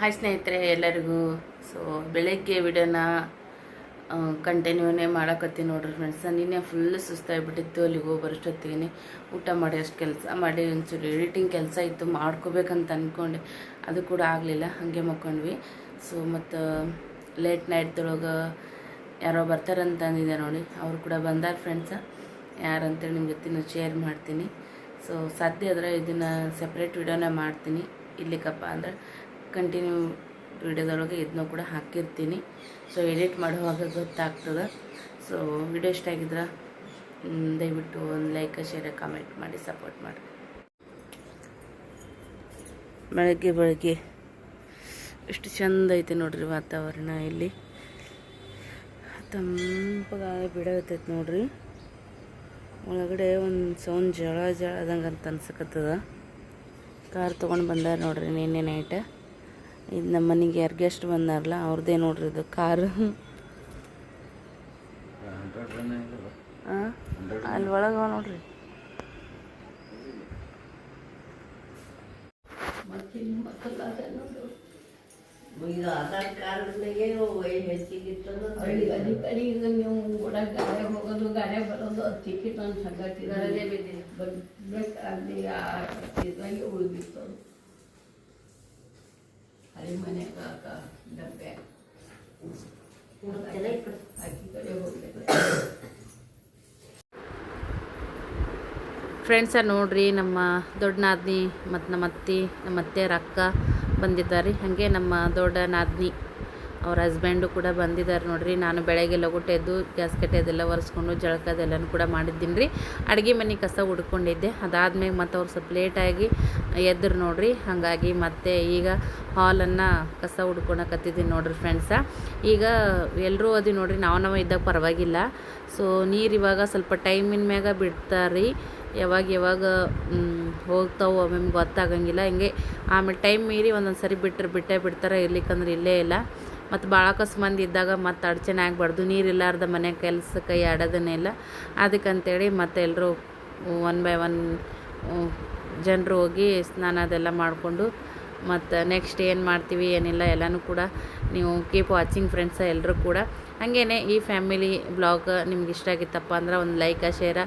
Hi ಸ್ನೇಹಿತರೆ, ಎಲ್ಲರಿಗೂ. So ಬೆಳಗ್ಗೆ ವಿಡಿಯೋನ ಕಂಟಿನ್ಯೂನೇ ಮಾಡಕತ್ತೀನಿ ನೋಡ್ರಿ ಫ್ರೆಂಡ್ಸ್ ನಿನ್ನೆ ಫುಲ್ ಸುಸ್ತಾಗಿಬಿಟ್ಟಿತ್ತು, ಅಲ್ಲಿಗೆ ಹೋಗಿ ಊಟ ಮಾಡಿ ಅಷ್ಟು ಕೆಲಸ ಮಾಡಿ, ಒಂಚೂರು ಎಡಿಟಿಂಗ್ ಕೆಲಸ ಇತ್ತು, ಮಾಡ್ಕೋಬೇಕಂತ ಅಂದ್ಕೊಂಡೆ ಅದು ಕೂಡ ಆಗಲಿಲ್ಲ, ಹಾಗೆ ಮಕ್ಕೊಂಡ್ವಿ. ಸೊ ಮತ್ತು ಲೇಟ್ ನೈಟ್ದೊಳಗೆ ಯಾರೋ ಬರ್ತಾರಂತ ಅಂದಿದೆ ನೋಡಿ. ಅವರು ಕೂಡ ಬಂದಾರ ಫ್ರೆಂಡ್ಸ ಯಾರಂತೇಳಿ ನಿಮ್ಮ ಜೊತೆ ಶೇರ್ ಮಾಡ್ತೀನಿ. ಸೊ ಸಾಧ್ಯ ಆದರೆ ಇದನ್ನು ಸಪ್ರೇಟ್ ವಿಡಿಯೋನೇ ಮಾಡ್ತೀನಿ. ಇಲ್ಲಿಕಪ್ಪ ಅಂದ್ರೆ. ಕಂಟಿನ್ಯೂ ವಿಡಿಯೋದೊಳಗೆ ಇದನ್ನೂ ಕೂಡ ಹಾಕಿರ್ತೀನಿ. ಸೊ ಎಡಿಟ್ ಮಾಡುವಾಗ ಗೊತ್ತಾಗ್ತದೆ. ಸೊ ವಿಡಿಯೋ ಇಷ್ಟ ಆಗಿದ್ರೆ ದಯವಿಟ್ಟು ಒಂದು ಲೈಕ್ ಶೇರ್ ಕಾಮೆಂಟ್ ಮಾಡಿ ಸಪೋರ್ಟ್ ಮಾಡಿ. ಬೆಳಗ್ಗೆ ಬೆಳಗ್ಗೆ ಎಷ್ಟು ಚಂದ ಐತೆ ನೋಡ್ರಿ ವಾತಾವರಣ ಇಲ್ಲಿ. ತಂಪಾಗ ಬಿಡತೈತೆ ನೋಡ್ರಿ. ಒಳಗಡೆ ಒಂದು ಸೌಂಡ್ ಜಳ ಜಳದಂಗೆ ಅಂತ ಅನ್ಸಕತ್ತದ. ಕಾರ್ ತೊಗೊಂಡು ಬಂದಾರ ನೋಡ್ರಿ ನಿನ್ನೆ ನೈಟ್ ಇದು ನಮ್ಮ ಮನೆಗೆ ಯಾರು ಗೆಸ್ಟ್ ಬಂದಾರಲ್ಲ ಅವ್ರದ್ದೇ ನೋಡ್ರಿ ಇದು ಕಾರ್. ಅಲ್ಲಿ ಒಳಗೆ ನೋಡ್ರಿ. ಆಧಾರ್ ಕಾರ್ಡ್ನಾಗೆ ವಯಸ್ಸು ಹೆಚ್ಚಿಗಿತ್ತಂದ್ರೆ ಹಳ್ಳಿ ಅಧಿಕಾರಿ ಈಗ ನೀವು ಕೂಡ ಗಾಡಿ ಹೋಗೋದು ಗಾಡಿ ಬರೋದು ಅದು ಟಿಕೆಟ್ ಅಂತ ಸಂಗತಿ ಇದ್ರಾಗೆ ಉಳಿದಿತ್ತು ಮನೆಯಾಗ ಡಬ್ಬೆ ಅಕ್ಕಿ ಕಡೆ ಹೋಗ್ಬೇಕು ಫ್ರೆಂಡ್ಸ ನೋಡ್ರಿ ನಮ್ಮ ದೊಡ್ಡ ನಾದ್ನಿ ಮತ್ತು ನಮ್ಮ ಅತ್ತಿ ನಮ್ಮ ಅತ್ತೆಯರ ಅಕ್ಕ ಬಂದಿದ್ದಾರೆ. ಹಾಗೆ ನಮ್ಮ ದೊಡ್ಡ ನಾದ್ನಿ ಅವ್ರ ಹಸ್ಬೆಂಡು ಕೂಡ ಬಂದಿದ್ದಾರೆ ನೋಡಿರಿ. ನಾನು ಬೆಳಗ್ಗೆ ಲಗುಟ್ ಎದ್ದು ಗ್ಯಾಸ್ ಕಟ್ಟೆದೆಲ್ಲ ಒರೆಸ್ಕೊಂಡು ಜಳಕದೆಲ್ಲನೂ ಕೂಡ ಮಾಡಿದ್ದೀನಿ ರೀ. ಅಡುಗೆ ಮನೆ ಕಸ ಹುಡ್ಕೊಂಡಿದ್ದೆ ಅದಾದ್ಮೇಲೆ ಮತ್ತು ಅವ್ರು ಸ್ವಲ್ಪ ಲೇಟಾಗಿ ಎದ್ರು ನೋಡಿರಿ. ಹಾಗಾಗಿ ಮತ್ತೆ ಈಗ ಹಾಲನ್ನು ಕಸ ಹುಡ್ಕೊಳಕತ್ತಿದ್ದೀನಿ ನೋಡಿರಿ ಫ್ರೆಂಡ್ಸ ಈಗ ಎಲ್ಲರೂ ಅದು ನೋಡಿರಿ ನಾವು ನಾವು ಇದ್ದಾಗ ಪರವಾಗಿಲ್ಲ. ಸೊ ನೀರು ಇವಾಗ ಸ್ವಲ್ಪ ಟೈಮಿನ ಮ್ಯಾಗ ಬಿಡ್ತಾರೆ. ಯಾವಾಗ ಯಾವಾಗ ಹೋಗ್ತಾವೆ ಒಮ್ಮೆ ಗೊತ್ತಾಗಂಗಿಲ್ಲ. ಹಿಂಗೆ ಆಮೇಲೆ ಟೈಮ್ ಮೀರಿ ಒಂದೊಂದು ಸರಿ ಬಿಟ್ಟರೆ ಬಿಟ್ಟೇ ಬಿಡ್ತಾರೆ, ಇರ್ಲಿಕ್ಕಂದ್ರೆ ಇಲ್ಲೇ ಇಲ್ಲ. ಮತ್ತು ಭಾಳ ಮಂದಿ ಇದ್ದಾಗ ಮತ್ತು ಅಡಚಣೆ ಆಗಬಾರ್ದು. ನೀರು ಇಲ್ಲಾರ್ದ ಮನೆ ಕೆಲಸ ಕೈ ಆಡೋದನ್ನೆಲ್ಲ ಅದಕ್ಕಂತೇಳಿ ಮತ್ತೆ ಎಲ್ಲರೂ ಒನ್ ಬೈ ಒನ್ ಜನರು ಹೋಗಿ ಸ್ನಾನ ಅದೆಲ್ಲ ಮಾಡಿಕೊಂಡು ಮತ್ತು ನೆಕ್ಸ್ಟ್ ಏನು ಮಾಡ್ತೀವಿ ಏನಿಲ್ಲ ಎಲ್ಲನೂ ಕೂಡ ನೀವು ಕೀಪ್ ವಾಚಿಂಗ್ ಫ್ರೆಂಡ್ಸ ಎಲ್ಲರೂ ಕೂಡ. ಹಾಗೇನೆ ಈ ಫ್ಯಾಮಿಲಿ ಬ್ಲಾಗ್ ನಿಮ್ಗೆ ಇಷ್ಟ ಆಗಿತ್ತಪ್ಪ ಅಂದ್ರೆ ಒಂದು ಲೈಕ ಶೇರ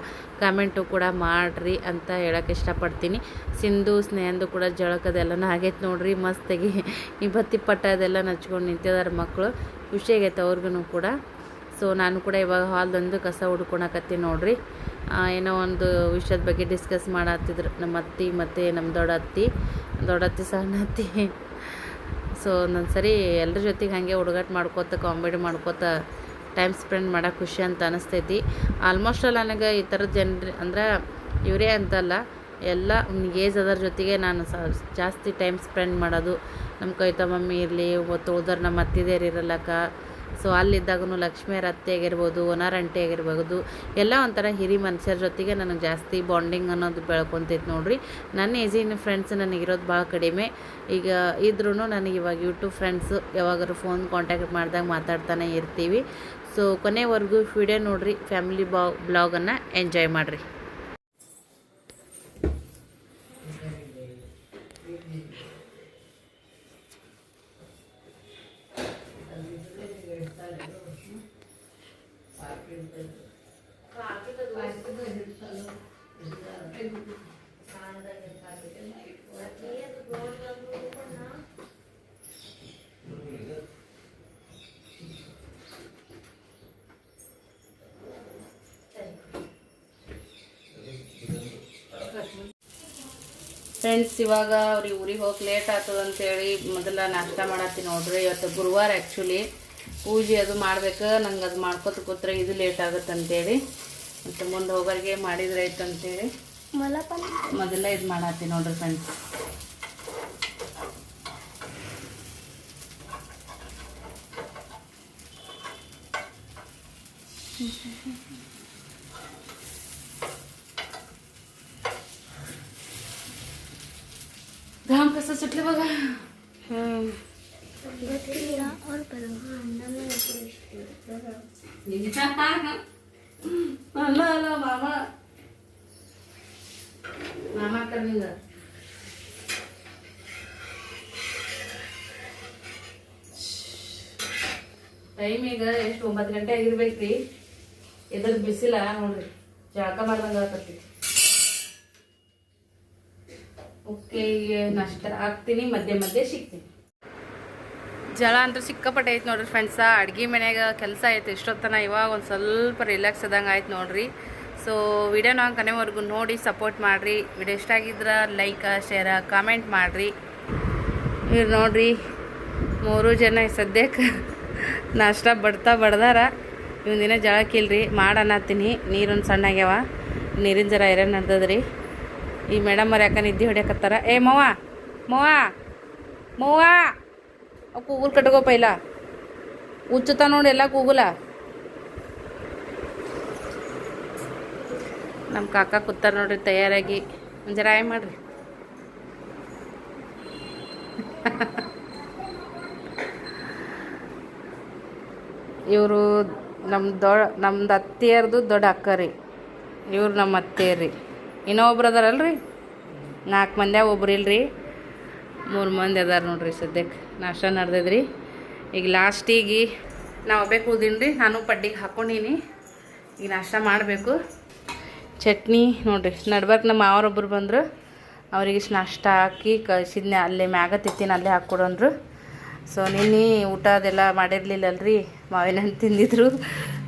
ಕಮೆಂಟು ಕೂಡ ಮಾಡಿರಿ ಅಂತ ಹೇಳೋಕೆ ಇಷ್ಟಪಡ್ತೀನಿ. ಸಿಂಧು, ಸ್ನೇಹಂದು ಕೂಡ ಜಳಕದೆಲ್ಲನೂ ಆಗೈತೆ ನೋಡ್ರಿ. ಮಸ್ತಾಗಿ ಈ ಬತ್ತಿ ಪಟ್ಟ ಅದೆಲ್ಲ ನಚ್ಕೊಂಡು ನಿಂತಿದ್ದಾರೆ ಮಕ್ಕಳು. ಖುಷಿಯಾಗೈತೆ ಅವ್ರಿಗೂ ಕೂಡ. ಸೊ ನಾನು ಕೂಡ ಇವಾಗ ಹಾಲ್ದೊಂದು ಕಸ ಹುಡ್ಕೊಳಕತ್ತೀನಿ ನೋಡ್ರಿ. ಏನೋ ಒಂದು ವಿಷಯದ ಬಗ್ಗೆ ಡಿಸ್ಕಸ್ ಮಾಡತ್ತಿದ್ರು ನಮ್ಮ ಅತ್ತಿ ಮತ್ತು ನಮ್ಮ ದೊಡ್ಡ ಅತ್ತಿ ದೊಡ್ಡ ಅತ್ತಿ ಸಣ್ಣ ಅತ್ತಿ ಸೊ ಒಂದೊಂದು ಸರಿ ಎಲ್ಲರ ಜೊತೆಗೆ ಹಾಗೆ ಹುಡುಗಾಟ ಮಾಡ್ಕೋತ ಕಾಮಿಡಿ ಮಾಡ್ಕೋತ ಟೈಮ್ ಸ್ಪೆಂಡ್ ಮಾಡೋಕೆ ಖುಷಿ ಅಂತ ಅನಿಸ್ತೈತಿ. ಆಲ್ಮೋಸ್ಟ್ ಆಲ್ ನನಗೆ ಈ ಥರದ ಜನರು, ಅಂದ್ರೆ ಇವರೇ ಅಂತಲ್ಲ, ಎಲ್ಲ ಏಜ್ ಅದರ ಜೊತೆಗೆ ನಾನು ಜಾಸ್ತಿ ಟೈಮ್ ಸ್ಪೆಂಡ್ ಮಾಡೋದು. ನಮ್ಮ ಕೈತ ಮಮ್ಮಿ ಇರಲಿ, ಒತ್ತು ಉಳ್ದವ್ರು ನಮ್ಮ ಅತ್ತಿದೇರು ಇರಲ್ಲಕ್ಕ ಸೊ ಅಲ್ಲಿದ್ದಾಗೂ ಲಕ್ಷ್ಮಿಯರ ಅತ್ತೆ ಆಗಿರ್ಬೋದು ಒನಾರಂಟಿ ಆಗಿರ್ಬೋದು ಎಲ್ಲ ಒಂಥರ ಹಿರಿ ಮನುಷ್ಯರ ಜೊತೆಗೆ ನನಗೆ ಜಾಸ್ತಿ ಬಾಂಡಿಂಗ್ ಅನ್ನೋದು ಬೆಳ್ಕೊತೈತೆ ನೋಡ್ರಿ. ನನ್ನ ಏಜಿನ ಫ್ರೆಂಡ್ಸ್ ನನಗಿರೋದು ಭಾಳ ಕಡಿಮೆ. ಈಗ ಇದ್ರೂ ನನಗೆ ಇವಾಗ ಯೂಟ್ಯೂಬ್ ಫ್ರೆಂಡ್ಸು ಯಾವಾಗಾದ್ರು ಫೋನ್ ಕಾಂಟ್ಯಾಕ್ಟ್ ಮಾಡಿದಾಗ ಮಾತಾಡ್ತಾನೆ ಇರ್ತೀವಿ. ಸೊ ಕೊನೆವರೆಗೂ ವಿಡಿಯೋ ನೋಡಿರಿ ಫ್ಯಾಮಿಲಿ ಬಾ ಬ್ಲಾಗನ್ನು ಎಂಜಾಯ್ ಮಾಡಿರಿ. ಫ್ರೆಂಡ್ಸ್ ಇವಾಗ ಅವ್ರಿಗೆ ಊರಿಗೆ ಹೋಗಿ ಲೇಟ್ ಆಗ್ತದೆ ಅಂತೇಳಿ ಮೊದಲ ನಾಷ್ಟ ಮಾಡತ್ತೀನಿ ನೋಡ್ರಿ. ಇವತ್ತು ಗುರುವಾರ ಆ್ಯಕ್ಚುಲಿ ಪೂಜೆ ಅದು ಮಾಡ್ಬೇಕು. ನಂಗೆ ಅದು ಮಾಡ್ಕೊತ ಕೂತ್ರೆ ಇದು ಲೇಟ್ ಆಗುತ್ತೆ ಅಂತೇಳಿ ಮತ್ತು ಮುಂದೆ ಹೋಗೋರಿಗೆ ಮಾಡಿದ್ರೆ ಆಯ್ತು ಅಂತೇಳಿ ಮೊದಲ ಇದು ಮಾಡತ್ತೀನಿ ನೋಡ್ರಿ ಫ್ರೆಂಡ್ಸ್ घाम कसं सुटलं बघा ಅಲ್ಲ ಅಲ್ಲ ಮಾಮ ಮಾಡ್ಕೊಂಡ್ಬಿಂಗ ಟೈಮ್ ಈಗ ಎಷ್ಟು, ಒಂಬತ್ತು ಗಂಟೆ ಆಗಿರ್ಬೇಕ್ರಿ. ಇದ್ರ ಬಿಸಿಲ ನೋಡ್ರಿ ಜಳಕ ಮಾಡ್ದಂಗೆ ಆಗ್ತೈತಿ. ಓಕೆ ನಷ್ಟ ಹಾಕ್ತೀನಿ, ಮಧ್ಯೆ ಮಧ್ಯೆ ಸಿಗ್ತೀನಿ. ಜಳ ಅಂತೂ ಸಿಕ್ಕಾಪಟ್ಟೆ ಐತೆ ನೋಡ್ರಿ ಫ್ರೆಂಡ್ಸ ಅಡ್ಗೆ ಮನ್ಯಾಗ ಕೆಲಸ ಐತೆ ಇಷ್ಟೊತ್ತನ ಇವಾಗ ಒಂದು ಸ್ವಲ್ಪ ರಿಲ್ಯಾಕ್ಸ್ ಆದಂಗೆ ಆಯ್ತು ನೋಡ್ರಿ. ಸೊ ವಿಡಿಯೋನ ಕೊನೆವರೆಗೂ ನೋಡಿ ಸಪೋರ್ಟ್ ಮಾಡಿರಿ. ವಿಡಿಯೋ ಇಷ್ಟ ಆಗಿದ್ರೆ ಲೈಕ್ ಶೇರ ಕಾಮೆಂಟ್ ಮಾಡಿರಿ. ಇವ್ರು ನೋಡಿರಿ, ಮೂರು ಜನ ಸದ್ಯಕ್ಕೆ ನಾಷ್ಟ ಬಡ್ತಾ ಬಡ್ದಾರ. ಇವನ್ ದಿನ ಜಳಕ್ಕಿಲ್ರಿ ಮಾಡನ್ನತ್ತೀನಿ ನೀರೊಂದು ಸಣ್ಣ ಆಗ್ಯಾವ ನೀರಿನ ಜರ ಐರನ್ ನಡ್ದದ್ರಿ. ಈ ಮೇಡಮ್ ಅವ್ರು ಯಾಕೆ ನಿದ್ದೆ ಹೊಡ್ಯಾಕತ್ತಾರ? ಏ, ಮವ್ವ! ಮವ್ವ! ಮವ್ವ! ಅವು ಕೂಗುಲ್ ಕಟ್ಕೋಪ ಇಲ್ಲ. ಉಚ್ಚುತ್ತ ನೋಡಿ ಎಲ್ಲ ಕೂಗುಲ. ನಮ್ಮ ಕಾಕ ಕೂತಾರ ನೋಡ್ರಿ, ತಯಾರಾಗಿ. ಒಂದು ಜರ ಆಯ್ ಮಾಡ್ರಿ. ಇವರು ನಮ್ಮ ದೊ, ನಮ್ದು ಅತ್ತೆಯರ್ದು ದೊಡ್ಡ ಅಕ್ಕ ರೀ. ಇವ್ರು ನಮ್ಮ ಅತ್ತೆಯರ್ ರೀ. ಇನ್ನೊಬ್ರು ಅದಾರಲ್ರಿ ನಾಲ್ಕು ಮಂದಿ ಒಬ್ರು ಇಲ್ರಿ. ಮೂರು ಮಂದಿ ಅದಾರ ನೋಡ್ರಿ ಸದ್ಯಕ್ಕೆ ನಾಷ್ಟ ನಡ್ದದ್ರಿ. ಈಗ ಲಾಸ್ಟಿಗೆ ನಾವು ಒಬ್ಬೇ ಕೂದೀನಿ ರೀ ನಾನು ಪಡ್ಡಿಗೆ ಹಾಕ್ಕೊಂಡೀನಿ ಈಗ ನಾಷ್ಟ ಮಾಡಬೇಕು. ಚಟ್ನಿ ನೋಡಿರಿ. ನಡ್ಬಾರ್ದು ನಮ್ಮ ಮಾವರೊಬ್ಬರು ಬಂದರು. ಅವರಿಗೆ ನಾಷ್ಟ ಹಾಕಿ ಕಳ್ಸಿದ್ನೆ. ಅಲ್ಲೇ ಮ್ಯಾಗ ತಿತ್ತೀನಿ ಅಲ್ಲೇ ಹಾಕ್ಕೊಡೋನ್ರು ಸೊ ನಿನ್ನೆ ಊಟ ಅದೆಲ್ಲ ಮಾಡಿರಲಿಲ್ಲಲ್ರಿ. ಮಾವಿನ ತಿಂದಿದ್ರು.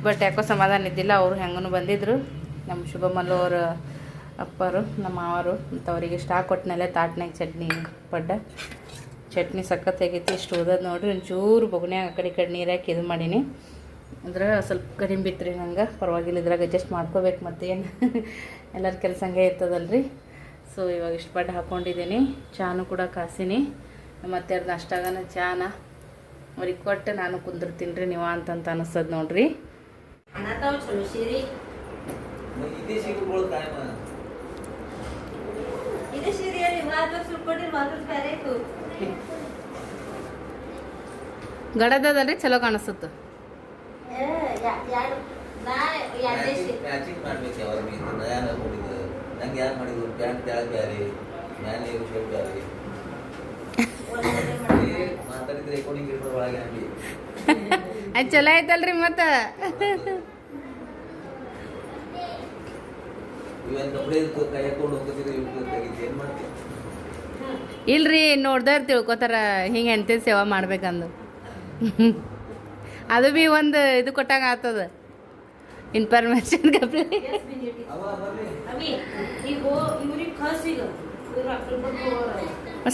ಬಟ್ ಯಾಕೋ ಸಮಾಧಾನ ಇದ್ದಿಲ್ಲ. ಅವರು ಹೆಂಗೂ ಬಂದಿದ್ರು. ನಮ್ಮ ಶುಭಮಲ್ಲು ಅವ್ರ ಅಪ್ಪರು, ನಮ್ಮ ಮಾವರು ಮತ್ತು ಅವರಿಗೆ ಇಷ್ಟ ಕೊಟ್ಟನಲ್ಲೇ ತಾಟ್ನಾಗ ಚಟ್ನಿ ಪಡ್ಡ. ಚಟ್ನಿ ಸಖತ್ತಾಗೈತಿ ಇಷ್ಟು ಓದೋದು ನೋಡ್ರಿ. ಒಂಚೂರು ಬೊಗನ್ಯಾಗ ಆ ಕಡೆ ಈ ಕಡೆ ನೀರಾಕಿ ಇದು ಮಾಡೀನಿ. ಅಂದ್ರೆ ಸ್ವಲ್ಪ ಕಡಿಮೆ ಬಿತ್ತು ರೀ ನಂಗೆ. ಪರವಾಗಿಲ್ಲ ಇದ್ರಾಗ ಅಡ್ಜಸ್ಟ್ ಮಾಡ್ಕೋಬೇಕು ಮತ್ತೇನು ಎಲ್ಲರ ಕೆಲಸ ಹಂಗೆ ಇರ್ತದಲ್ರಿ. ಸೊ ಇವಾಗ ಇಷ್ಟು ಪಡ್ಡ ಹಾಕ್ಕೊಂಡಿದ್ದೀನಿ ಚಾನು ಕೂಡ ಕಾಸಿನಿ. ಮತ್ತೆ ಅವ್ರದ್ದು ಅಷ್ಟಾಗನ ಚಾನ. ಅವ್ರಿಗೆ ಕೊಟ್ಟು ನಾನು ಕುಂದಿರ್ತೀನಿ ರೀ ನೀವು ಅಂತಂತ ಅನಿಸ್ತದ ನೋಡ್ರಿ. ಗಡದಲ್ರಿ ಚಲೋ ಕಾಣಿಸುತ್ತೆ. ಎರಡು ನಾ ಎರಡೇ ಸೀರೆ ಮ್ಯಾಚಿಂಗ್ ಮಾಡ್ಬೇಕು ಯಾವಾಗ ನೀವು ನಯಾನ ಕೊಟ್ಟಿದ್ದು ನಂಗೆ ಯಾರು ಮಾಡಿದ್ರು ಪ್ಯಾಂಟ್ ಕೆಳಗೆ ಬ್ಯಾರೆ ಮ್ಯಾಲೆ ಇರೋ ಶರ್ಟ್ ಬ್ಯಾರೆ. ಒಂದೊಂದೇ ಮಾತಾಡಿದ್ರೆ ರೆಕಾರ್ಡಿಂಗ್ ಇರ್ಬೋದು ಒಳಗೆ ಹಂಗೆ. ಅದು ಚಲೋ ಆಯ್ತಲ್ರಿ ಮತ್ತೆ? ಇಲ್ರಿ ನೋಡ್ದವ್ರು ತಿಳ್ಕೊತಾರ ಹಿಂಗೆ ಎಂತ ಸೇವಾ ಮಾಡ್ಬೇಕಂದು. ಅದು ಭೀ ಒಂದು ಇದು ಕೊಟ್ಟಂಗೆ ಆಗ್ತದ ಇನ್ಫಾರ್ಮೇಶನ್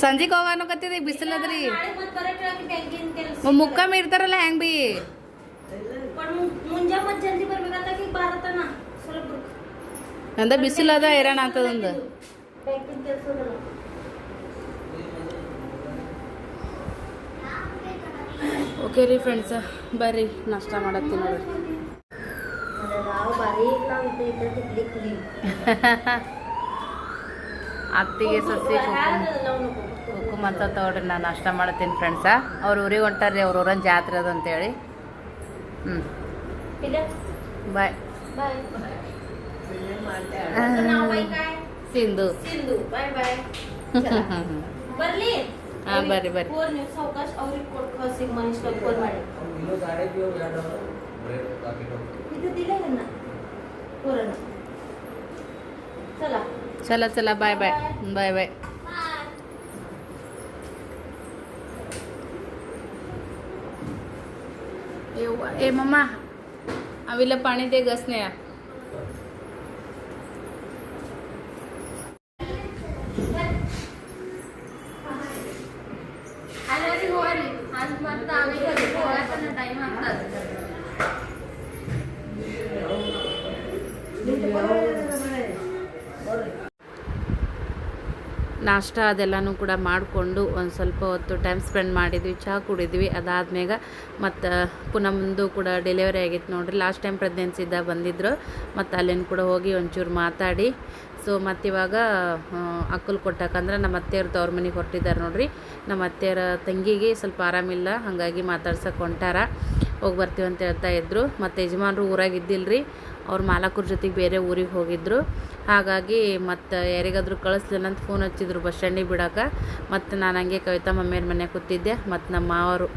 ಸಂಜೆಗೆ ಹೋಗ ಅವಿ ಈಗ ಬಿಸಿಲದ್ರಿ ನಾಳೆ ಮತ್ತೆ ಬರಕ್ಕೆ ಆಗಿ ಬ್ಯಾಂಕಿನ ಕೆಲಸ. ಮುಕ್ಕಮ್ ಇರ್ತಾರಲ್ಲ ಹೆಂಗ್ ಬಿ पण ಬಿಸಿಲು ಅದ ಅಂದ. ಹೈರಾಣ ಬ್ಯಾಂಕಿನ ಓಕೆ ರೀ ಫ್ರೆಂಡ್ಸ ಬರ್ರಿ ನಾಷ್ಟ ಮಾಡತ್ತಿ ನೋಡ್ರಿ. ಅತ್ತಿಗೆ ಸಸಿ ಕುಂಕುಮ ಅಂತ ತಗೊಳ್ರಿ ನಾನು ನಾಷ್ಟ ಮಾಡತ್ತೀನಿ ಫ್ರೆಂಡ್ಸ ಅವ್ರ ಊರಿಗೆ ಹೊಂಟಾರ್ರಿ ಅವ್ರ ಊರನ್ ಜಾತ್ರೆ ಅದು ಅಂತೇಳಿ. ಹ್ಞೂ ಬಾಯ್. ಸಿಂಧು. ಹಾಂ ಬರ್ರಿ ಬರ್ರಿ. किलो साडे किलो चला. चला बाय बाय. Bye bye. ए मम्मा. आवीला पाणी दे गसण्या ನಾಷ್ಟ ಅದೆಲ್ಲನೂ ಕೂಡ ಮಾಡಿಕೊಂಡು ಒಂದು ಸ್ವಲ್ಪ ಹೊತ್ತು ಟೈಮ್ ಸ್ಪೆಂಡ್ ಮಾಡಿದ್ವಿ, ಚಹಾ ಕುಡಿದ್ವಿ. ಅದಾದ್ಮೇಗ ಮತ್ತು ಪುನಃ ಮುಂದೆ ಕೂಡ ಡೆಲಿವರಿ ಆಗಿತ್ತು ನೋಡ್ರಿ. ಲಾಸ್ಟ್ ಟೈಮ್ ಪ್ರೆಗ್ನೆನ್ಸಿ ಬಂದಿದ್ದರು ಮತ್ತು ಅಲ್ಲಿನ ಕೂಡ ಹೋಗಿ ಒಂಚೂರು ಮಾತಾಡಿ. ಸೊ ಮತ್ತಿವಾಗ ಅಕ್ಕಲ್ ಕೊಟ್ಟಾಕಂದ್ರೆ ನಮ್ಮ ಅತ್ತೆಯವ್ರ ತವ್ರ ಮನೆಗೆ ಹೊರಟಿದ್ದಾರೆ ನೋಡ್ರಿ. ನಮ್ಮ ಅತ್ತೆಯರ ತಂಗಿಗೆ ಸ್ವಲ್ಪ ಆರಾಮಿಲ್ಲ, ಹಾಗಾಗಿ ಮಾತಾಡ್ಸಕ್ಕೆ ಹೊಂಟಾರ. ಹೋಗಿ ಬರ್ತೀವಿ ಅಂತ ಹೇಳ್ತಾ ಇದ್ರು. ಮತ್ತು ಯಜಮಾನ್ರು ಊರಾಗ ಇದ್ದಿಲ್ರಿ. ಅವ್ರ ಮಾಲಕರ ಜೊತೆಗೆ ಬೇರೆ ಊರಿಗೆ ಹೋಗಿದ್ರು. ಹಾಗಾಗಿ ಮತ್ತು ಯಾರಿಗಾದರೂ ಕಳಿಸ್ಲಿಲ್ಲ ಅಂತ ಫೋನ್ ಹಚ್ಚಿದ್ರು ಬಸ್ ಸ್ಟ್ಯಾಂಡಿಗೆ ಬಿಡೋಕೆ. ಮತ್ತು ನಾನು ಹಂಗೆ ಕವಿತಾ ಮಮ್ಮಿಯರ ಮನೆ ಕೂತಿದ್ದೆ. ಮತ್ತು ನಮ್ಮ ಮಾವರು,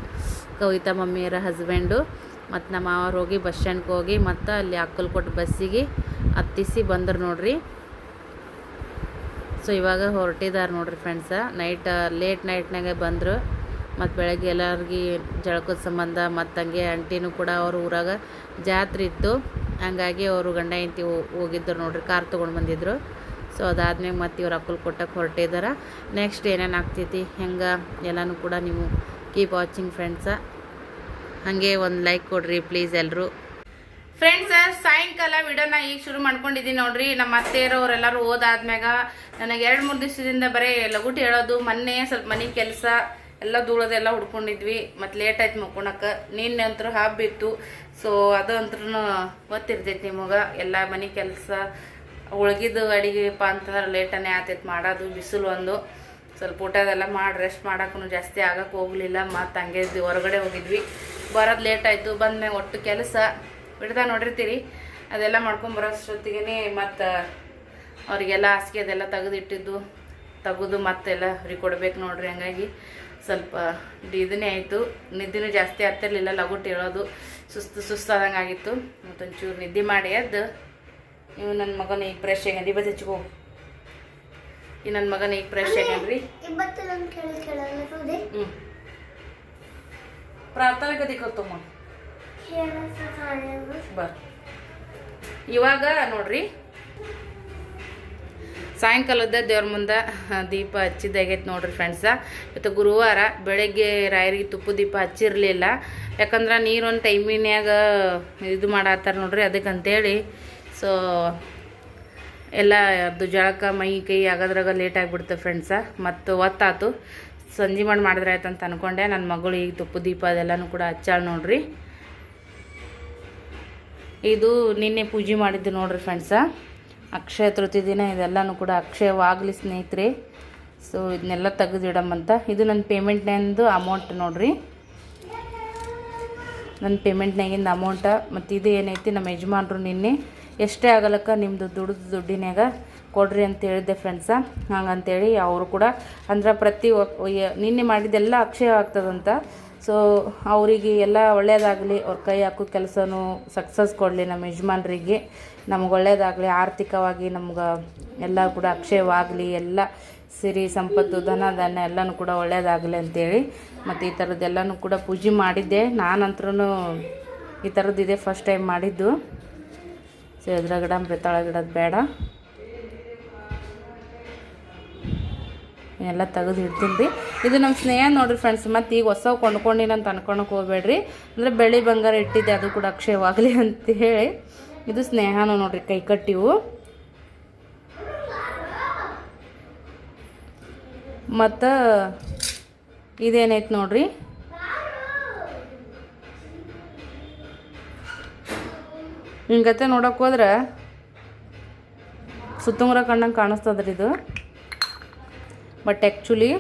ಕವಿತಾ ಮಮ್ಮಿಯರ ಹಸ್ಬೆಂಡು ಮತ್ತು ನಮ್ಮ ಮಾವರು ಹೋಗಿ ಬಸ್ ಸ್ಟ್ಯಾಂಡ್ಗೆ ಹೋಗಿ ಮತ್ತು ಅಲ್ಲಿ ಅಕ್ಕಲ್ಕೋಟ್ ಬಸ್ಸಿಗೆ ಹತ್ತಿಸಿ ಬಂದರು ನೋಡ್ರಿ. ಸೊ ಇವಾಗ ಹೊರಟಿದ್ದಾರೆ ನೋಡ್ರಿ ಫ್ರೆಂಡ್ಸ ನೈಟ್ ಲೇಟ್ ನೈಟ್ನಾಗೆ ಬಂದರು. ಮತ್ತು ಬೆಳಗ್ಗೆ ಎಲ್ಲರಿಗೆ ಜಳಕದ ಸಂಬಂಧ, ಮತ್ತು ಹಂಗೆ ಆಂಟಿನೂ ಕೂಡ ಅವ್ರ ಊರಾಗ ಜಾತ್ರೆ ಇತ್ತು. ಹಂಗಾಗಿ ಅವರು ಗಂಡ ಹೆಂಡತಿ ಹೋಗಿದ್ದರು ನೋಡ್ರಿ, ಕಾರ್ ತೊಗೊಂಡು ಬಂದಿದ್ರು. ಸೊ ಅದಾದ್ಮೇಲೆ ಮತ್ತು ಇವ್ರು ಅಕ್ಕಲ್ ಕೊಟ್ಟಕ್ಕೆ ಹೊರಟಿದ್ದಾರೆ ನೆಕ್ಸ್ಟ್ ಏನೇನು ಆಗ್ತೈತಿ, ಹೆಂಗೆ ಎಲ್ಲನೂ ಕೂಡ ನೀವು ಕೀಪ್ ವಾಚಿಂಗ್ ಫ್ರೆಂಡ್ಸ ಹಾಗೆ ಒಂದು ಲೈಕ್ ಕೊಡ್ರಿ ಪ್ಲೀಸ್ ಎಲ್ಲರೂ ಫ್ರೆಂಡ್ಸ್ ಸಾಯಂಕಾಲ ವಿಡಿಯೋನ ಈಗ ಶುರು ಮಾಡ್ಕೊಂಡಿದ್ದೀನಿ ನೋಡ್ರಿ. ನಮ್ಮ ಅತ್ತೆಯರವರೆಲ್ಲರೂ ಓದಾದ್ಮ್ಯಾಗ ನನಗೆ ಎರಡು ಮೂರು ದಿವಸದಿಂದ ಬರೀ ಲಗುಟಿ ಹೇಳೋದು, ಮೊನ್ನೆ ಸ್ವಲ್ಪ ಮನೆ ಕೆಲಸ ಎಲ್ಲ ಧೂಳದೆಲ್ಲ ಹುಡ್ಕೊಂಡಿದ್ವಿ, ಮತ್ತು ಲೇಟ್ ಆಯ್ತು ಮಕ್ಕೊಳಕ್ಕೆ ನಿನ್ನೆ ಅಂತೂ ಹಬ್ಬಿತ್ತು ಸೊ ಅದು ಅಂತೂ ಗೊತ್ತಿರ್ತೈತಿ ನಿಮಗೆ. ಎಲ್ಲ ಮನೆ ಕೆಲಸ ಉಳ್ಗಿದ್ದು ಅಡಿಗೆಪ್ಪ ಅಂತಂದ್ರೆ ಲೇಟನೇ ಆತೈತೆ ಮಾಡೋದು, ಬಿಸಿಲು ಒಂದು. ಸ್ವಲ್ಪ ಊಟದೆಲ್ಲ ಮಾಡಿ ರೆಸ್ಟ್ ಮಾಡೋಕ್ಕೂ ಜಾಸ್ತಿ ಆಗಕ್ಕೆ ಹೋಗಲಿಲ್ಲ. ಮತ್ತು ಹಂಗೆ ಹೊರಗಡೆ ಹೋಗಿದ್ವಿ. ಬರೋದು ಲೇಟ್ ಆಯಿತು ಬಂದ್ಮೇಲೆ ಒಟ್ಟು ಕೆಲಸ. ಬಿಡ್ದ ನೋಡಿರ್ತೀರಿ. ಅದೆಲ್ಲ ಮಾಡ್ಕೊಂಬರೋಷ್ಟೊತ್ತಿಗೆ ಮತ್ತು ಅವರಿಗೆಲ್ಲ ಹಾಸಿಗೆ ಅದೆಲ್ಲ ತೆಗೆದಿಟ್ಟಿದ್ದು. ತೆಗೆದು ಮತ್ತೆಲ್ಲ ಅವ್ರಿಗೆ ಕೊಡ್ಬೇಕು ನೋಡ್ರಿ ಹಂಗಾಗಿ. ಸ್ವಲ್ಪ ಇದನ್ನೇ ಆಯಿತು. ನಿದ್ದೆನೂ ಜಾಸ್ತಿ ಆಗ್ತಿರ್ಲಿಲ್ಲ. ಲಗುಟ್ ಹೇಳೋದು ಸುಸ್ತು ಸುಸ್ತಾದಂಗೆ ಆಗಿತ್ತು ಮತ್ತೊಂಚೂರು ನಿದ್ದೆ ಮಾಡಿ ಎದ್ದು ಇವು ನನ್ನ ಮಗನ ಈಗ ಫ್ರೆಶ್ ಆಗ್ಯಾನ ಬಸ್ ಹಚ್ಕೋ ಈ ನನ್ನ ಮಗನ ಈಗ ಫ್ರೆಶ್ ಹೋದೆ ಹ್ಞೂ ಪ್ರಾರ್ಥನೆ ಕದಿ ಕೊತ್ತಮ್ಮ ಬರ್ ಇವಾಗ ನೋಡ್ರಿ ಸಾಯಂಕಾಲದ ದೇವ್ರ ಮುಂದೆ ದೀಪ ಹಚ್ಚಿದ್ದಾಗೈತೆ ನೋಡ್ರಿ ಫ್ರೆಂಡ್ಸ ಇವತ್ತು ಗುರುವಾರ ಬೆಳಗ್ಗೆ ರಾಯರಿಗೆ ತುಪ್ಪ ದೀಪ ಹಚ್ಚಿರಲಿಲ್ಲ. ಯಾಕಂದ್ರೆ ನೀರು ಒಂದು ಟೈಮಿನ್ಯಾಗ ಇದು ಮಾಡತ್ತಾರ ನೋಡ್ರಿ ಅದಕ್ಕಂತೇಳಿ. ಸೊ ಎಲ್ಲ ಅದು ಜಳಕ, ಮೈ, ಕೈ ಆಗೋದ್ರಾಗ ಲೇಟ್ ಆಗಿಬಿಡ್ತು ಫ್ರೆಂಡ್ಸ ಮತ್ತು ಒತ್ತಾತು ಸಂಜೆ ಮಾಡಿ ಮಾಡಿದ್ರೆ ಆಯ್ತು ಅಂತ ಅಂದ್ಕೊಂಡೆ ನನ್ನ ಮಗಳು ಈಗ ತುಪ್ಪ ದೀಪ ಅದೆಲ್ಲನೂ ಕೂಡ ಹಚ್ಚಾಳ ನೋಡ್ರಿ. ಇದು ನಿನ್ನೆ ಪೂಜೆ ಮಾಡಿದ್ದು ನೋಡ್ರಿ ಫ್ರೆಂಡ್ಸ ಅಕ್ಷಯ ತೃತೀಯ ದಿನ, ಇದೆಲ್ಲನೂ ಕೂಡ ಅಕ್ಷಯವಾಗಲಿ ಸ್ನೇಹಿತರೆ. ಸೊ ಇದನ್ನೆಲ್ಲ ತೆಗೆದಿಡಮ್ಮಂತ ಇದು ನನ್ನ ಪೇಮೆಂಟ್ನಂದು ಅಮೌಂಟ್ ನೋಡ್ರಿ. ನನ್ನ ಪೇಮೆಂಟ್ನಾಗಿಂದ ಅಮೌಂಟ ಮತ್ತು ಇದು ಏನೈತಿ, ನಮ್ಮ ಯಜಮಾನ್ರು ನಿನ್ನೆ ಎಷ್ಟೇ ಆಗಲಕ್ಕ ನಿಮ್ಮದು ದುಡ್ದು ದುಡ್ಡಿನಾಗ ಕೊಡ್ರಿ ಅಂತ ಹೇಳಿದ್ದೆ ಫ್ರೆಂಡ್ಸ ಹಂಗಂತೇಳಿ ಅವರು ಕೂಡ ಅಂದ್ರೆ ಪ್ರತಿ ನಿನ್ನೆ ಮಾಡಿದ್ದೆಲ್ಲ ಅಕ್ಷಯ ಆಗ್ತದಂತ. ಸೊ ಅವರಿಗೆ ಎಲ್ಲ ಒಳ್ಳೆಯದಾಗಲಿ ಅವ್ರ ಕೈ ಹಾಕೋ ಕೆಲಸನೂ ಸಕ್ಸಸ್ ಕೊಡಲಿ ನಮ್ಮ ಯಜಮಾನ್ರಿಗೆ. ನಮ್ಗೆ ಒಳ್ಳೇದಾಗಲಿ ಆರ್ಥಿಕವಾಗಿ ನಮ್ಗೆ ಎಲ್ಲ ಕೂಡ ಅಕ್ಷಯವಾಗಲಿ, ಎಲ್ಲ ಸಿರಿ ಸಂಪತ್ತು, ಧನ, ಧಾನ್ಯ ಎಲ್ಲನೂ ಕೂಡ ಒಳ್ಳೇದಾಗಲಿ ಅಂತೇಳಿ ಮತ್ತು ಈ ಥರದ್ದೆಲ್ಲನೂ ಕೂಡ ಪೂಜೆ ಮಾಡಿದ್ದೆ. ನಾನಂತ್ರೂ ಈ ಥರದ್ದಿದೆ ಫಸ್ಟ್ ಟೈಮ್ ಮಾಡಿದ್ದು. ಸೊ ಎದುರುಗಡೆ ಬೆತ್ತಾಳಗಿಡೋದು ಬೇಡ. ಎಲ್ಲ ತೆಗೆದು ಇಡ್ತೀನಿ. ರೀ ಇದು ನಮ್ಮ ಸ್ನೇಹ ನೋಡ್ರಿ ಫ್ರೆಂಡ್ಸ್ ಮತ್ತು ಈಗ ಹೊಸ ಕೊಂಡ್ಕೊಂಡಿನಂತ ಅನ್ಕೊಳಕ್ಕೆ ಹೋಗ್ಬೇಡ್ರಿ. ಅಂದರೆ ಬೆಳ್ಳಿ ಬಂಗಾರ ಇಟ್ಟಿದ್ದೆ, ಅದು ಕೂಡ ಅಕ್ಷಯವಾಗಲಿ ಅಂತ ಹೇಳಿ ಇದು ಸ್ನೇಹನೂ ನೋಡ್ರಿ, ಕೈ ಕಟ್ಟಿವು. ಮತ್ತು ಇದೇನೈತೆ ನೋಡ್ರಿ? ಹಿಂಗತೆ ನೋಡಕ್ಕೆ ಹೋದ್ರೆ ಸುತ್ತುಂಗ್ರ ಕಣ್ಣಂಗೆ ಕಾಣಿಸ್ತದ್ರಿ ಇದು. ಬಟ್ ಆ್ಯಕ್ಚುಲಿ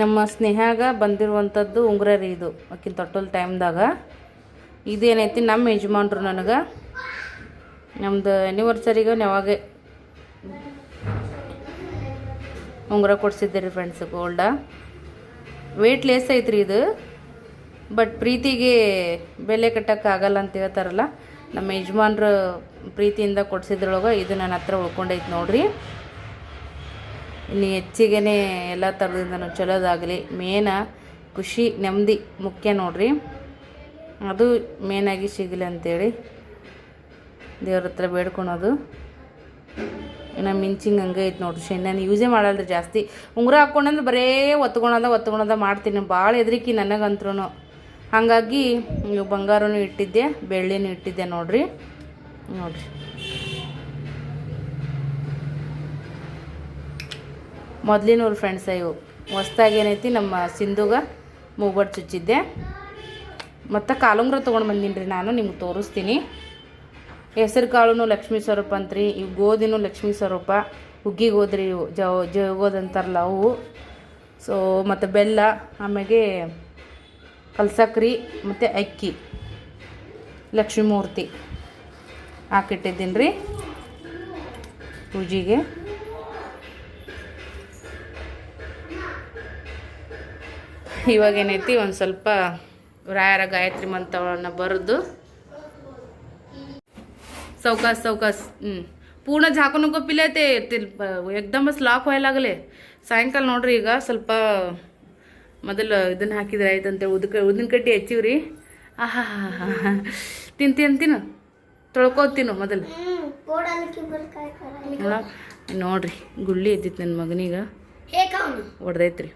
ನಮ್ಮ ಸ್ನೇಹಾಗ ಬಂದಿರುವಂಥದ್ದು ಉಂಗುರ ರೀ ಇದು ಆಕಿನ ತೊಟ್ಟಲ್ ಟೈಮ್ದಾಗ ಇದೇನೈತಿ ನಮ್ಮ ಯಜಮಾನ್ರು ನನಗೆ. ನಮ್ದು ಆ್ಯನಿವರ್ಸರಿಗೆ ಯಾವಾಗ ಉಂಗುರ ಕೊಡ್ಸಿದ್ದೆ ರೀ ಫ್ರೆಂಡ್ಸ್ ಗೋಲ್ಡ ವೆಯ್ಟ್ ಲೆಸ್ ಐತ್ರಿ ಇದು. ಬಟ್ ಪ್ರೀತಿಗೆ ಬೆಲೆ ಕಟ್ಟೋಕ್ಕಾಗಲ್ಲ ಅಂತ ಹೇಳ್ತಾರಲ್ಲ, ನಮ್ಮ ಯಜಮಾನ್ರು ಪ್ರೀತಿಯಿಂದ ಕೊಡ್ಸಿದ್ರೊಳಗೆ ಇದು ನನ್ನ ಹತ್ರ ಉಳ್ಕೊಂಡೈತೆ ನೋಡ್ರಿ. ಇನ್ನು ಹೆಚ್ಚಿಗೆ ಎಲ್ಲ ಥರದಿಂದನೂ ಚಲೋದಾಗಲಿ. ಮೇನ ಖುಷಿ, ನೆಮ್ಮದಿ ಮುಖ್ಯ ನೋಡ್ರಿ. ಅದು ಮೇನಾಗಿ ಸಿಗಲಿ ಅಂತೇಳಿ ದೇವ್ರ ಹತ್ರ ಬೇಡ್ಕೊಳೋದು. ಇನ್ನು ಮಿಂಚಿಂಗ್ ಹಂಗೆ ಐತೆ ನೋಡ್ರಿ ಶನಿ ಯೂಸೇ ಮಾಡಲ್ರಿ ಜಾಸ್ತಿ. ಉಂಗುರ ಹಾಕ್ಕೊಂಡಂದ್ರೆ ಬರೇ ಒತ್ಕೊಳೋದ ಒತ್ಕೊಳೋದ ಮಾಡ್ತೀನಿ. ಭಾಳ ಹೆದ್ರಿಕಿ ನನಗಂತ್ರೂ ಹಾಗಾಗಿ ಬಂಗಾರನೂ ಇಟ್ಟಿದ್ದೆ, ಬೆಳ್ಳಿನೂ ಇಟ್ಟಿದ್ದೆ ನೋಡ್ರಿ. ನೋಡ್ರಿ. ಮೊದಲಿನವ್ರು ಫ್ರೆಂಡ್ಸ ಇವು. ಹೊಸ್ದಾಗಿ ಏನೈತಿ ನಮ್ಮ ಸಿಂಧುಗ ಮೂಗಡ್ ಚುಚ್ಚಿದ್ದೆ. ಮತ್ತು ಕಾಲುಂಗ್ರ ತೊಗೊಂಡು ಬಂದೀನಿ ರೀ ನಾನು, ನಿಮ್ಗೆ ತೋರಿಸ್ತೀನಿ. ಹೆಸರು ಕಾಳು ಲಕ್ಷ್ಮೀ ಸ್ವರೂಪ ಅಂತ್ರಿ, ಇವು ಗೋಧಿನೂ ಲಕ್ಷ್ಮೀ ಸ್ವರೂಪ. ಹುಗ್ಗಿ ಗೋದ್ರಿ ಇವು ಜವ್ ಜೋಗೋದು ಅಂತಾರಲ್ಲ ಅವು. ಸೊ ಮತ್ತು ಬೆಲ್ಲ ಆಮೇಲೆ ಕಲ್ಸಕ್ರಿ, ಮತ್ತು ಅಕ್ಕಿ ಲಕ್ಷ್ಮೀ ಮೂರ್ತಿ ಹಾಕಿಟ್ಟಿದ್ದೀನಿ ರೀ ಪೂಜೆಗೆ. ಇವಾಗೇನೈತಿ, ಒಂದು ಸ್ವಲ್ಪ ರಾಯರ ಗಾಯತ್ರಿ ಮಂತ್ರವನ್ನು ಬರೆದು चौकास चौकास हं. पूर्ण झाकू नको पिले ते ते एकदमच ಲಾಕ್ व्हायला लागले ಸಾಯಂಕಾಲ ನೋಡ್ರಿ ಈಗ ಸ್ವಲ್ಪ ಮೊದಲು ಇದನ್ನ ಹಾಕಿದ್ರೆ ಆಯ್ತು ಅಂತೇಳಿ ಉದಕ ಉದಿನ ಕಡ್ಡಿ ಹಚ್ಚಿವ್ರಿ ಆಹಾ ತಿನ್ ತಿನ್ ತಿನ್ನು ತೊಳ್ಕೋ ತಿನ್ನು ಮೊದಲು ನೋಡ ನೋಡ್ರಿ ಗುಳ್ಳಿ ಎದ್ದಿತ್ತು ನನ್ನ ಮಗನೀಗ हे खाऊ ना ಹೊಡೆದೈತ್ರಿ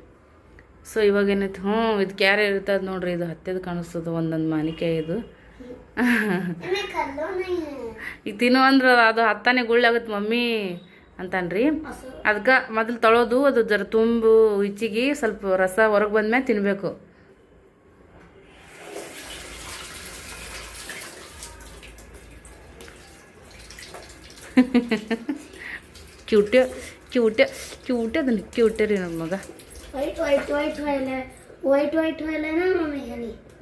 ಸೊ ಇವಾಗ ಏನೈತೆ ಹ್ಞೂ ಇದು ಕ್ಯಾರೆ ಇರ್ತದೆ ನೋಡ್ರಿ ಇದು ಹತ್ತಿದ ಕಾಣಿಸ್ತದೆ ಒಂದೊಂದು ಮಾನಿಕೆ ಇದು. ಈಗ ತಿನ್ನು ಅಂದ್ರೆ ಅದು ಹತ್ತಾನೆ ಗುಳ್ಳಾಗುತ್ತೆ ಮಮ್ಮಿ ಅಂತನ್ರಿ. ಅದಕ್ಕೆ ಮೊದಲು ತೊಳೋದು ಅದು ಜರ ತುಂಬು ಇಚ್ಚಿಗೆ ಸ್ವಲ್ಪ ರಸ ಹೊರಗೆ ಬಂದ್ಮೇಲೆ ತಿನ್ನಬೇಕು ಕ್ಯೂಟ ಕ್ಯೂಟ್ಯ ಕ್ಯೂಟ್ಯ ಅದನ್ನು ಕ್ಯೂಟ್ಯ ರೀ ನಮ್ಮ ಮಗ. ವೈಟ್ ವೈಟ್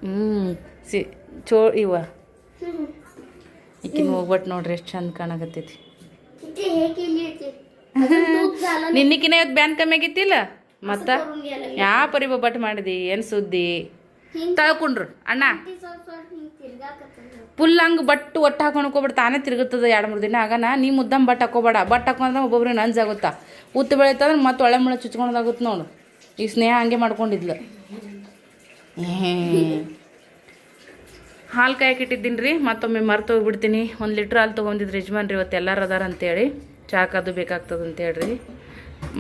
ಹ್ಞೂ ಸಿ ಚೋ ನೋಡ್ರಿ ಎಷ್ಟು ಚಂದ ಕಾಣಕತ್ತೈತಿ. ನಿನ್ನಕಿನ ಇವತ್ತು ಬ್ಯಾನ್ ಕಮ್ಮಿ ಆಗಿತ್ತಿಲ್ಲ? ಮತ್ತ? ಯಾ ಪರಿ ಬೊಬ್ಬಟ್ಟು ಮಾಡಿದಿ? ಏನು ಸುದ್ದಿ? ತಳ್ಕೊಂಡ್ರು. ಅಣ್ಣ. ಫುಲ್ ಹಂಗೆ ಬಟ್ಟು ಒಟ್ಟು ಹಾಕೊಂಡ್ಕೋಬಿಡ ತಾನೇ ತಿರುಗುತ್ತದ ಎರಡು ಮೂರು ದಿನ. ಆಗನ ನೀ ಮುದ್ದಂ ಬಟ್ ಹಾಕೋಬೇಡ ಬಟ್ ಹಾಕೊಂಡ್ರೆ ಒಬ್ಬೊಬ್ರಿಗೆ ನಂಜಾಗುತ್ತಾ ಉತ್ತು ಬೆಳೀತಂದ್ರೆ ಮತ್ತೆ ಒಳ್ಳೆ ಮುಳ್ಳ ಚುಚ್ಕೊಂಡಾಗುತ್ತೆ ನೋಡು. ಈ ಸ್ನೇಹ ಹಂಗೆ ಮಾಡ್ಕೊಂಡಿದ್ಲು. ಹಾಲು ಕಾಯಕ್ಕೆ ಇಟ್ಟಿದ್ದೀನಿ ರೀ ಮತ್ತೊಮ್ಮೆ ಮರ್ತು ಹೋಗ್ಬಿಡ್ತೀನಿ. ಒಂದು ಲೀಟ್ರ್ ಹಾಲು ತೊಗೊಂಡಿದ್ರಿ ಯಜಮಾನ್ರಿ ಇವತ್ತು ಎಲ್ಲರೂ ಅದಾರ ಅಂತೇಳಿ. ಚಾಕ್ ಅದು ಬೇಕಾಗ್ತದೆ ಅಂತೇಳ್ರಿ.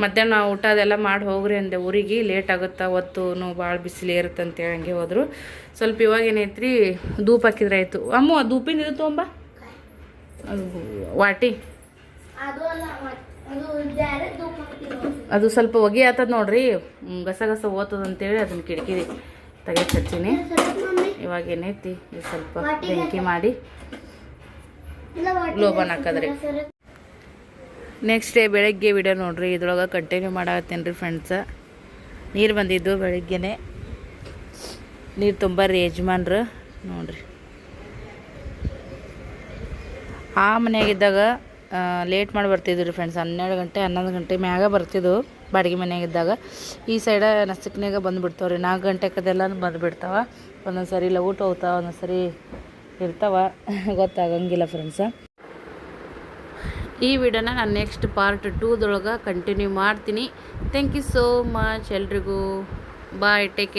ಮಧ್ಯಾಹ್ನ ಊಟ ಅದೆಲ್ಲ ಮಾಡಿ ಹೋಗ್ರಿ ಅಂದೆ ಊರಿಗೆ ಲೇಟ್ ಆಗುತ್ತಾ ಹೊತ್ತು ಭಾಳ ಬಿಸಿಲು ಇರುತ್ತೆ ಅಂತೇಳಿ ಹಂಗೆ ಹೋದರು. ಸ್ವಲ್ಪ ಇವಾಗ ಏನೈತ್ರಿ ಧೂಪ ಹಾಕಿದ್ರೆ ಆಯಿತು. ಅಮ್ಮ ಧೂಪಿನ ಇದು ತೊಗೊಂಬ. ಅದು ವಾಟಿ. ಅದು ಸ್ವಲ್ಪ ಹೊಗೆ ಆತದ ನೋಡ್ರಿ ಗಸ ಗಸ ಓತದ ಅಂತೇಳಿ ಅದನ್ನ ಕಿಟಕಿ ತೆಗೆದು ಹಚ್ಚೀನಿ. ಇವಾಗ ಏನೈತಿ? ಸ್ವಲ್ಪ ಬೆಂಕಿ ಮಾಡಿ ಲೋಬನ್ ಹಾಕದ್ರಿ. ನೆಕ್ಸ್ಟ್ ಡೇ ಬೆಳಗ್ಗೆ ವಿಡಿಯೋ ನೋಡ್ರಿ. ಇದ್ರೊಳಗೆ ಕಂಟಿನ್ಯೂ ಮಾಡತ್ತೇನ್ರಿ ಫ್ರೆಂಡ್ಸ ನೀರು ಬಂದಿದ್ದು ಬೆಳಿಗ್ಗೆನೆ. ನೀರು ತುಂಬಾರಿ ಯಜಮಾನ್ರು. ನೋಡ್ರಿ. ಆ ಮನೆಯಾಗಿದ್ದಾಗ ಲೇಟ್ ಮಾಡಿ ಬರ್ತಿದ್ರು ಫ್ರೆಂಡ್ಸ್ ಹನ್ನೆರಡು ಗಂಟೆ, ಹನ್ನೊಂದು ಗಂಟೆ ಮ್ಯಾಗ ಬರ್ತಿದ್ವು ಬಾಡಿಗೆ ಮನೆಯಾಗಿದ್ದಾಗ ಈ ಸೈಡ ನಸಕ್ನಾಗ ಬಂದುಬಿಡ್ತಾವೆ ರೀ. ನಾಲ್ಕು ಗಂಟೆಕದೆಲ್ಲ ಬಂದುಬಿಡ್ತಾವ. ಒಂದೊಂದು ಸರಿ ಊಟ ಹೋಗ್ತಾವ ಒಂದೊಂದು ಸರಿ ಇರ್ತಾವ. ಗೊತ್ತಾಗಂಗಿಲ್ಲ ಫ್ರೆಂಡ್ಸ ಈ ವಿಡಿಯೋನ ನಾನು ನೆಕ್ಸ್ಟ್ ಪಾರ್ಟ್ ಟೂದೊಳಗೆ ಕಂಟಿನ್ಯೂ ಮಾಡ್ತೀನಿ. ಥ್ಯಾಂಕ್ ಯು ಸೋ ಮಚ್ ಎಲ್ರಿಗೂ. Bye take